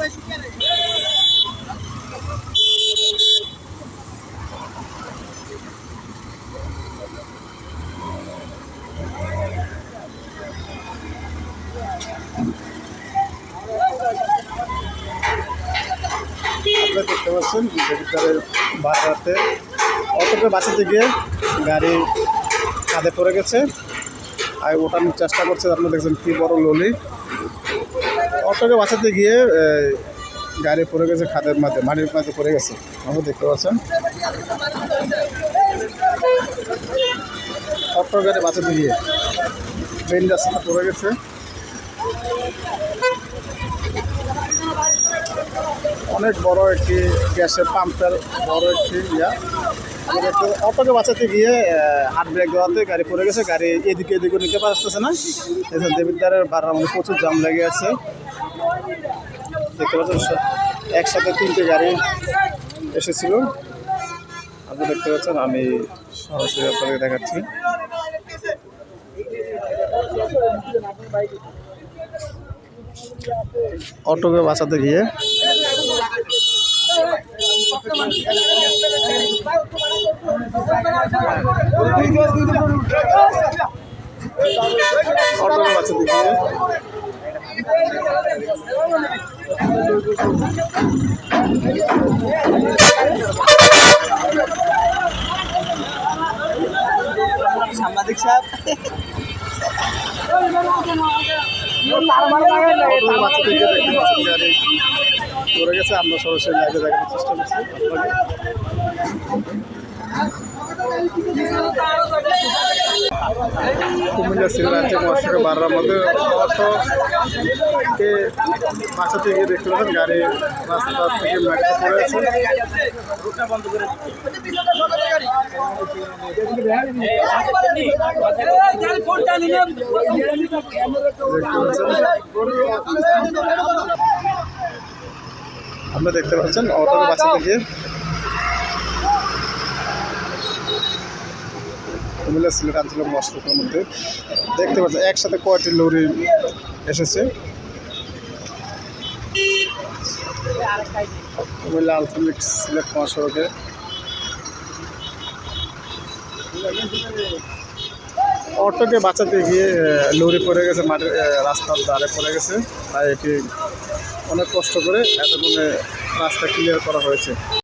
আপনারা দেখতে পাচ্ছেন দেবিদ্বারের বাজারতে অটোকে বাঁচাতে গিয়ে গাড়ি কাঁধে পড়ে গেছে। আর ওঠানোর চেষ্টা করছে, আপনারা দেখছেন কী বড় ললি। অটোকে বাঁচাতে গিয়ে গাড়ি পড়ে গেছে, খাদের মাঝে, মাটির মাঝে পড়ে গেছে। আপনারা দেখতে পাচ্ছেন? অটো গাড়ি বাঁচাতে গিয়ে মেন রাস্তা পড়ে গেছে। অনেক বড় একটি গ্যাসের পাম্পের বড় একটি ইয়া। অটোকে বাঁচাতে গিয়ে হাত ব্রেক দেওয়াতে গাড়ি পড়ে গেছে। গাড়ি এদিকে এদিকে নিতে পারতেছে না। এখানে দেবিদ্বারের বাড়ার মধ্যে প্রচুর জাম লেগে আছে। দেখতে পাচ্ছেন একসাথে তিনটে গাড়ি এসেছিল। আপনি দেখতে পাচ্ছেন, আমি সরাসরি আপনাদের দেখাচ্ছি। অটোকে বাঁচাতে গিয়ে অটোকে বাঁচাতে গিয়ে সাংবাদিক সাহেব। পড়ে গেছে আমরা সরাসরি লাইভে দেখানোর চেষ্টা করছি কুমিল্লা সিলভারটি মহাসড়কে বাড়ার মধ্যে অটোকে বাঁচাতে গিয়ে দেখতে পাচ্ছেন গাড়ি রাস্তা থেকে মাটিতে পড়ে আছে আপনারা দেখতে পাচ্ছেন অটোকে বাঁচাতে গিয়ে কুমিল্লা সিলেট আঞ্চলিক মহাসড়কের মধ্যে। দেখতে পাচ্ছেন একসাথে কয়টি লরি এসেছে? কুমিল্লা আঞ্চলিক সিলেট মহাসড়কে। অটোকে বাঁচাতে গিয়ে লরি পড়ে গেছে মাটির রাস্তার ধারে পড়ে গেছে। তাই এটি অনেক কষ্ট করে এতক্ষণে রাস্তা ক্লিয়ার করা হয়েছে।